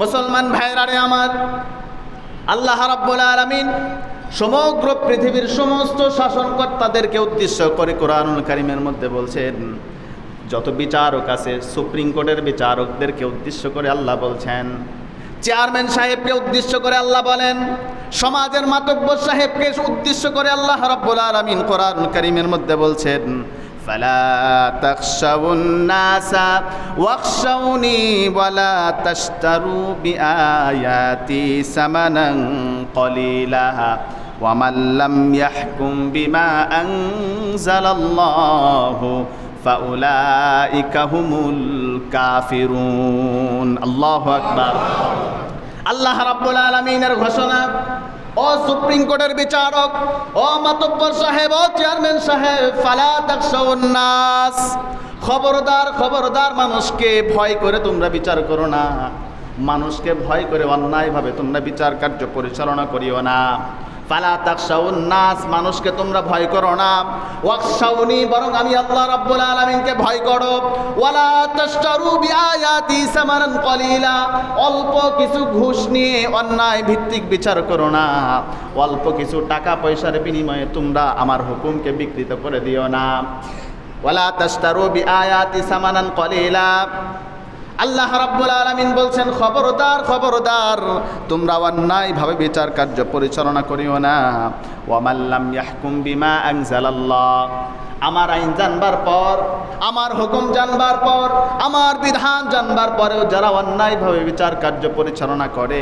মুসলমান ভাইরারে আমার, আল্লাহ রাব্বুল আলামিন সমগ্র পৃথিবীর সমস্ত শাসনকর্তাদেরকে উদ্দেশ্য করে কোরআনুল কারিমের মধ্যে বলছেন, যত বিচারক আছে, সুপ্রিম কোর্টের বিচারকদেরকে উদ্দেশ্য করে আল্লাহ বলছেন। চেয়ারম্যান সাহেবকে উদ্দেশ্য করে আল্লাহ বলেন। সমাজের মাতব্য সাহেবকে উদ্দেশ্য করে আল্লাহ রাব্বুল আলামিন কোরআনুল কারিমের মধ্যে বলছেন فلا تخشوا الناس واخشوني ولا تشتروا بآياتي ثمنا قليلا ومن لم يحكم بما أنزل الله فأولئك هم الكافرون الله أكبر আল্লাহ রাব্বুল আলমিনের ঘোষণা ও সুপ্রিম কোর্টের বিচারক ও মাতব্বর সাহেব ও চেয়ারম্যান সাহেব, ফালা নাস। খবরদার খবরদার মানুষকে ভয় করে তোমরা বিচার করো না। মানুষকে ভয় করে অন্যায়ভাবে তোমরা বিচার কার্য পরিচালনা করিও না। ফালা তাকশাউন নাস, মানুষকে তোমরা ভয় করো না। ওয়াকশাউনি, বরং আমি আল্লাহ রাব্বুল আলামিনকে ভয় করো। ওয়ালা তাশতারু বিআয়াতি সামানান কলিলা, অল্প কিছু ঘুষ নিয়ে অন্যায় ভিত্তিক বিচার করো না। অল্প কিছু টাকা পয়সার বিনিময়ে তোমরা আমার হুকুমকে বিকৃত করে দিও না। ওয়ালা তাশতারু বিআয়াতি সামানান কলিলা আল্লাহ রাব্বুল আলামিন বলছেন, খবরদার খবরদার, তোমরা অন্যায়ভাবে বিচার কার্য পরিচালনা করিও না। ওয়ামাল্লাম ইয়াহকুম বিমা আনজালাল্লাহ। আমার আইন জানবার পর, আমার হুকুম জানবার পর, আমার বিধান জানবার পরেও যারা অন্যায়ভাবে বিচার কার্য পরিচালনা করে,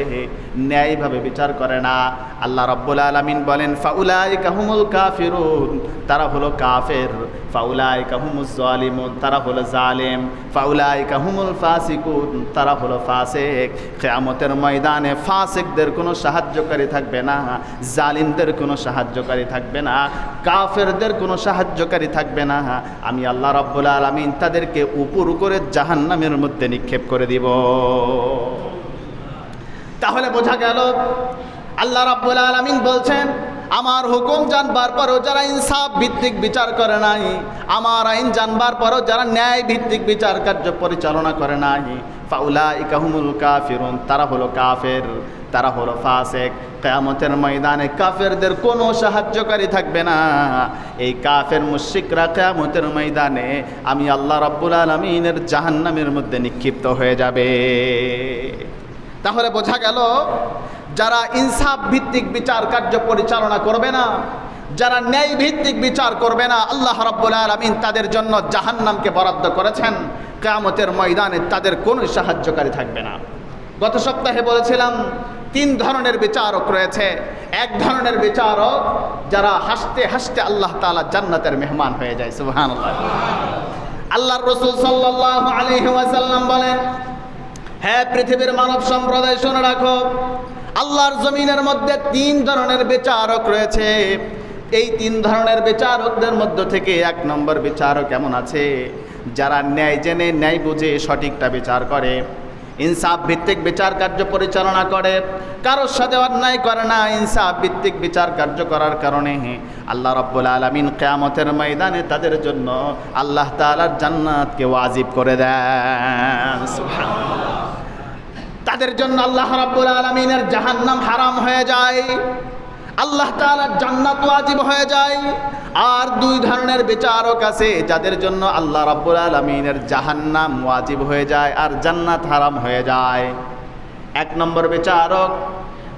ন্যায়ভাবে বিচার করে না। আল্লাহ রাব্বুল আলামিন বলেন ফাউলাই কাহুমুল কাফিরুন তারা হলো কাফের। ফাউলাই কাহুমুজ জালিমুন তারা হলো জালেম। ফাউলাই কাহুমুল ফাসিকুন তারা হলো ফাসেক। কিয়ামতের ময়দানে ফাসিকদের কোনো সাহায্যকারী থাকবে না, জালিমদের কোনো সাহায্যকারী থাকবে না, কাফেরদের কোনো সাহায্যকারী থাকবে না আমি আল্লাহ রাব্বুল আলামিন তাদেরকে উপর করে জাহান্নামের মধ্যে নিক্ষেপ করে দিব। তাহলে বোঝা গেল, আল্লাহ রাব্বুল আলামিন বলছেন, আমার হুকুম জানবার পরও যারা ইনসাফ ভিত্তিক বিচার করে নাই, আমার আইন জানবার পরও যারা ন্যায় ভিত্তিক বিচার কার্য পরিচালনা করে নাই ফাউলা ইকাহুমুল কাফিরুন, তারা হলো কাফের, তারা হলো ফাসেক। কেয়ামতের ময়দানে কাফেরদের কোনো সাহায্যকারী থাকবে না। এই কাফের মুশিকরা কেয়ামতের ময়দানে আমি আল্লাহ রাব্বুল আলমিনের জাহান্নামের মধ্যে নিক্ষিপ্ত হয়ে যাবে। তাহলে বোঝা গেল, যারা ইনসাফ ভিত্তিক বিচার কার্য পরিচালনা করবে না, যারা ন্যায় ভিত্তিক বিচার করবে না, আল্লাহ রাব্বুল আলামিন তাদের জন্য জাহান্নামকে বরাদ্দ করেছেন। কিয়ামতের ময়দানে তাদের কোনো সাহায্যকারী থাকবে না। গত সপ্তাহে বলেছিলাম তিন ধরনের বিচারক রয়েছে। এক ধরনের বিচারক যারা হাসতে হাসতে আল্লাহ তাআলা জান্নাতের মেহমান হয়ে যায়, সুবহানাল্লাহ। আল্লাহর রসুল সাল্লাল্লাহু আলাইহি ওয়াসাল্লাম বলেন হ্যাঁ পৃথিবীর মানব সম্প্রদায়, শুনে রাখো, আল্লাহর জমিনের মধ্যে তিন ধরনের বিচারক রয়েছে। এই তিন ধরনের বিচারকদের মধ্য থেকে এক নম্বর বিচারক কেমন আছে, যারা ন্যায় জেনে, ন্যায় বুঝে সঠিকটা বিচার করে। ইনসাফ ভিত্তিক বিচার কার্য পরিচালনা করে, কারোর সাথে অন্যায় করে না, ইনসাফ ভিত্তিক বিচার কার্য করার কারণে। আল্লাহ রব্বুল আলমিন কেয়ামতের ময়দানে তাদের জন্য আল্লাহ তালার জান্নাতকে ওয়াজিব করে দেন। তাদের জন্য আল্লাহ রাব্বুল আলমিনের জাহান্নাম হারাম হয়ে যায়। আল্লাহ তাআলার জান্নাত ওয়াজিব হয়ে যায়। আর দুই ধরনের বিচারক আছে যাদের জন্য আল্লাহ রাব্বুল আলমিনের জাহান্নাম ওয়াজিব হয়ে যায় আর জান্নাত হারাম হয়ে যায়। এক নম্বর বিচারক,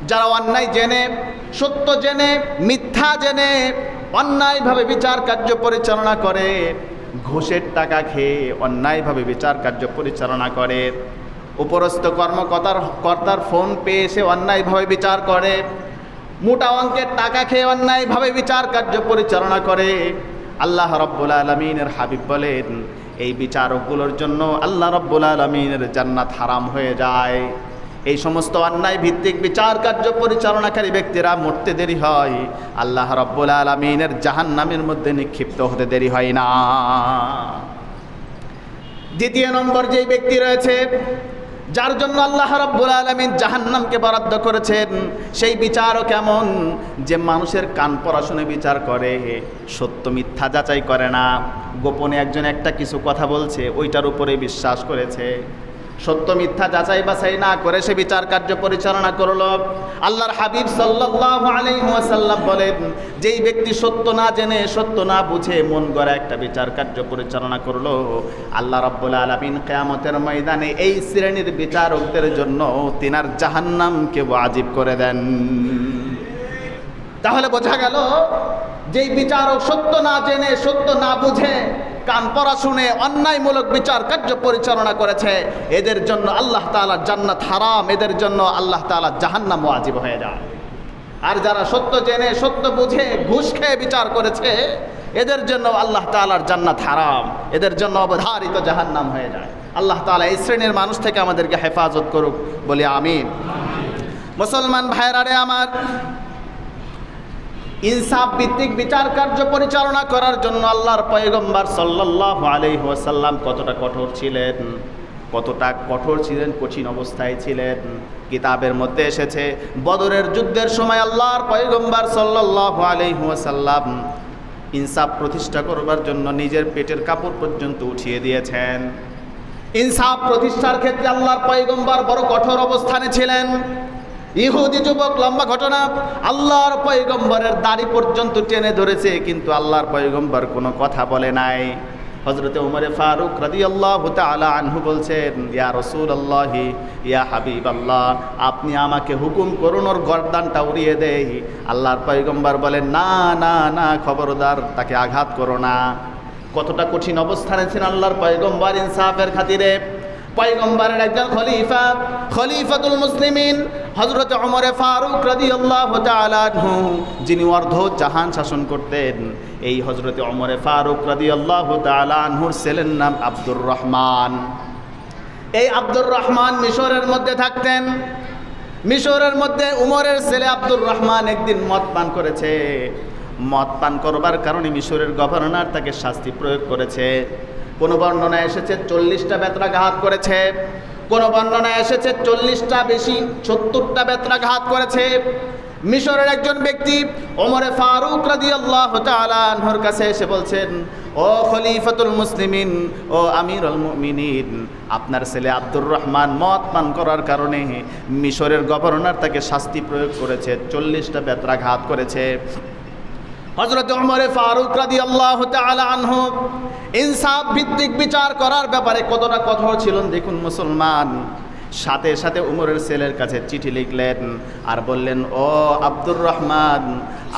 যারা অন্যায় জেনে, সত্য জেনে, মিথ্যা জেনে, অন্যায়ভাবে বিচার কার্য পরিচালনা করে, ঘুষের টাকা খেয়ে অন্যায়ভাবে বিচার কার্য পরিচালনা করে, উপরস্থ কর্মকর্তার, কর্তার ফোন পেয়ে সে অন্যায়ভাবে বিচার করে মোটা অঙ্কের টাকা খেয়ে অন্যায়ভাবে বিচার কার্য পরিচালনা করে। আল্লাহ রব্বুল আলমিনের হাবিব বলেন, এই বিচারকগুলোর জন্য আল্লাহ রব্বুল আলমিনের জান্নাত হারাম হয়ে যায়। এই সমস্ত অন্যায় ভিত্তিক বিচার কার্য পরিচালনাকারী ব্যক্তিরা মরতে দেরি হয়। আল্লাহ রব্বুল আলমিনের জাহান্নামের মধ্যে নিক্ষিপ্ত হতে দেরি হয় না। দ্বিতীয় নম্বর যেই ব্যক্তি রয়েছে যার জন্য আল্লাহ রাব্বুল আলামিন জাহান্নামকে বরাদ্দ করেছেন, সেই বিচারও কেমন? যে মানুষের কান পড়াশুনে বিচার করে, সত্য মিথ্যা যাচাই করে না। গোপনে একজন একটা কিছু কথা বলছে, ওইটার উপরে বিশ্বাস করেছে। সত্য মিথ্যা যাচাই বাছাই না করে সে বিচার কার্য পরিচালনা করল। আল্লাহর হাবিব সাল্লাল্লাহু আলাইহি ওয়াসাল্লাম বলেন, যেই ব্যক্তি সত্য না জেনে, সত্য না বুঝে মন গড়া একটা বিচার কার্য পরিচালনা করল, আল্লাহ রাব্বুল আলামিন কিয়ামতের ময়দানে এই শ্রেণির বিচারকদের জন্য তিনার জাহান্নামকে ওয়াজিব করে দেন। তাহলে বোঝা গেল যেই বিচারক সত্য না জেনে, সত্য না বুঝে, কান পড়া শুনে অন্যায়মূলক বিচার কার্য পরিচালনা করেছে, এদের জন্য আল্লাহ তাআলা জান্নাত হারাম, এদের জন্য আল্লাহ তাআলা জাহান্নাম ওয়াজিব হয়ে যায়। আর যারা সত্য জেনে, সত্য বুঝে, ঘুষ খেয়ে বিচার করেছে, এদের জন্য আল্লাহ তাআলার জান্নাত হারাম, এদের জন্য অবধারিত জাহান্নাম হয়ে যায়। আল্লাহ তাআলা এই শ্রেণির মানুষ থেকে আমাদেরকে হেফাজত করুক, বলি আমিন। মুসলমান ভাইরারে আমার ইনসাফ ভিত্তিক বিচার কার্য পরিচালনা করার জন্য আল্লাহর পয়গম্বর সাল্লাল্লাহু আলাইহি ওয়াসাল্লাম কতটা কঠোর ছিলেন? কতটা কঠোর ছিলেন? কঠিন অবস্থায় ছিলেন? কিতাবের মধ্যে এসেছে, বদরের যুদ্ধের সময় আল্লাহর পয়গম্বর সাল্লাল্লাহু আলাইহি ওয়াসাল্লাম ইনসাফ প্রতিষ্ঠা করবার জন্য নিজের পেটের কাপড় পর্যন্ত উঠিয়ে দিয়েছেন। ইনসাফ প্রতিষ্ঠার ক্ষেত্রে আল্লাহর পয়গম্বর বড় কঠোর অবস্থানে ছিলেন। ইহুদি যুবক, লম্বা ঘটনা। আল্লাহর পয়গম্বরের দাড়ি পর্যন্ত টেনে ধরেছে, কিন্তু আল্লাহর পয়গম্বর কোনো কথা বলে নাই। হজরতে উমরে ফারুক রাদি আল্লাহ তালা আনহু বলছেন, ইয়া রসুল আল্লাহি ইয়া হাবিব আল্লাহ আপনি আমাকে হুকুম করুন, ওর গরদানটা উড়িয়ে দেই। আল্লাহর পয়গম্বর বলেন, না না না, খবরদার, তাকে আঘাত করো না। কতটা কঠিন অবস্থানে ছিলেন আল্লাহর পয়গম্বর ইনসাফের খাতিরে। পয়গম্বরের একজন খলিফা, খলিফাতুল মুসলিমিন হজরত ওমরে ফারুক তাআলা আনহু, যিনি অর্ধ জাহান শাসন করতেন। এই হজরতে ওমরে ফারুক রাদিয়াল্লাহু তাআলা আনহুর ছেলের নাম আব্দুর রহমান। এই আব্দুর রহমান মিশরের মধ্যে থাকতেন। মিশরের মধ্যে উমরের ছেলে আব্দুর রহমান একদিন মদ পান করেছে। মদ পান করবার কারণে মিশরের গভর্নর তাকে শাস্তি প্রয়োগ করেছে। কোনো বর্ণনায় এসেছে, চল্লিশটা বেত্রাঘাত করেছে। কোনো বর্ণনায় এসেছে, চল্লিশটা বেশি, সত্তরটা বেত্রাঘাত করেছে। মিশরের একজন ব্যক্তি, ওমরে ফারুক রাদি আল্লাহ তালাহর কাছে এসে বলছেন, ও খলিফাতুল মুসলিমিন, ও আমিরুল মুমিনিন, আপনার ছেলে আব্দুর রহমান মত পান করার কারণে মিশরের গভর্নর তাকে শাস্তি প্রয়োগ করেছে, চল্লিশটা বেত্রাঘাত করেছে। হজরত ওমরে ফারুক রাদি আল্লাহ আনহু, ইনসাফ ভিত্তিক বিচার করার ব্যাপারে কতটা কঠোর ছিলেন, দেখুন মুসলমান। সাথে সাথে উমরের ছেলের কাছে চিঠি লিখলেন আর বললেন, ও আব্দুর রহমান,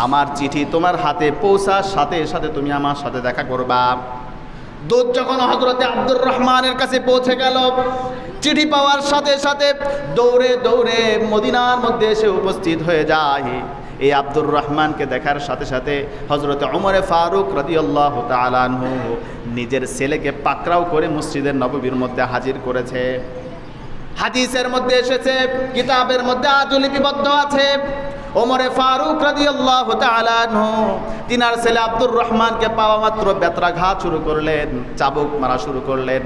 আমার চিঠি তোমার হাতে পৌঁছার সাথে সাথে তুমি আমার সাথে দেখা করবা। দুধ যখন হজরতে আব্দুর রহমানের কাছে পৌঁছে গেল, চিঠি পাওয়ার সাথে সাথে দৌড়ে দৌড়ে মদিনার মধ্যে এসে উপস্থিত হয়ে যায়। এই আব্দুর রহমানকে দেখার সাথে সাথে হজরত অমরে ফারুক রদিউল্লাহ তালানহু নিজের ছেলেকে পাকরাও করে মসজিদের নববীর মধ্যে হাজির করেছে। হাদিসের মধ্যে এসেছে, কিতাবের মধ্যে আজও লিপিবদ্ধ আছে। ওমরে ফারুক তাআলা আনহু, তিনার ছেলে আব্দুর রহমানকে পাওয়া মাত্র বেত্রাঘাত শুরু করলেন, চাবুক মারা শুরু করলেন,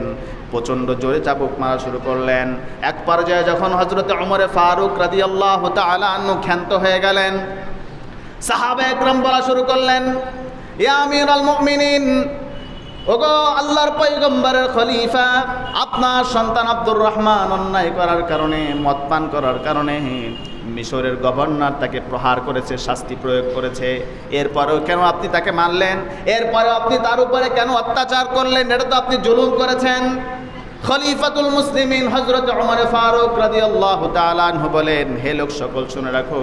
প্রচণ্ড জোরে চাবুক মারা শুরু করলেন। এক পর্যায়ে যখন হজরতে ওমরে ফারুক রাদিয়াল্লাহু তাআলা আনহু ক্ষান্ত হয়ে গেলেন, সাহাবা একরাম বলা শুরু করলেন, ইয়া আমিরুল মুমিনিন, ওগো আল্লাহর পৈগম্বরের খলিফা, আপনার সন্তান আব্দুর রহমান অন্যায় করার কারণে, মদ পান করার কারণে মিশরের গভর্নর তাকে প্রহার করেছে, শাস্তি প্রয়োগ করেছে। এরপরেও কেন আপনি তাকে মানলেন এরপরে আপনি তার উপরে কেন অত্যাচার করলেন? এটা তো আপনি জুলুম করেছেন। খলিফাতুল মুসলিমিন হজরত ফারুক রাজি আল্লাহ বলেন, হে লোক, সকল শুনে রাখো।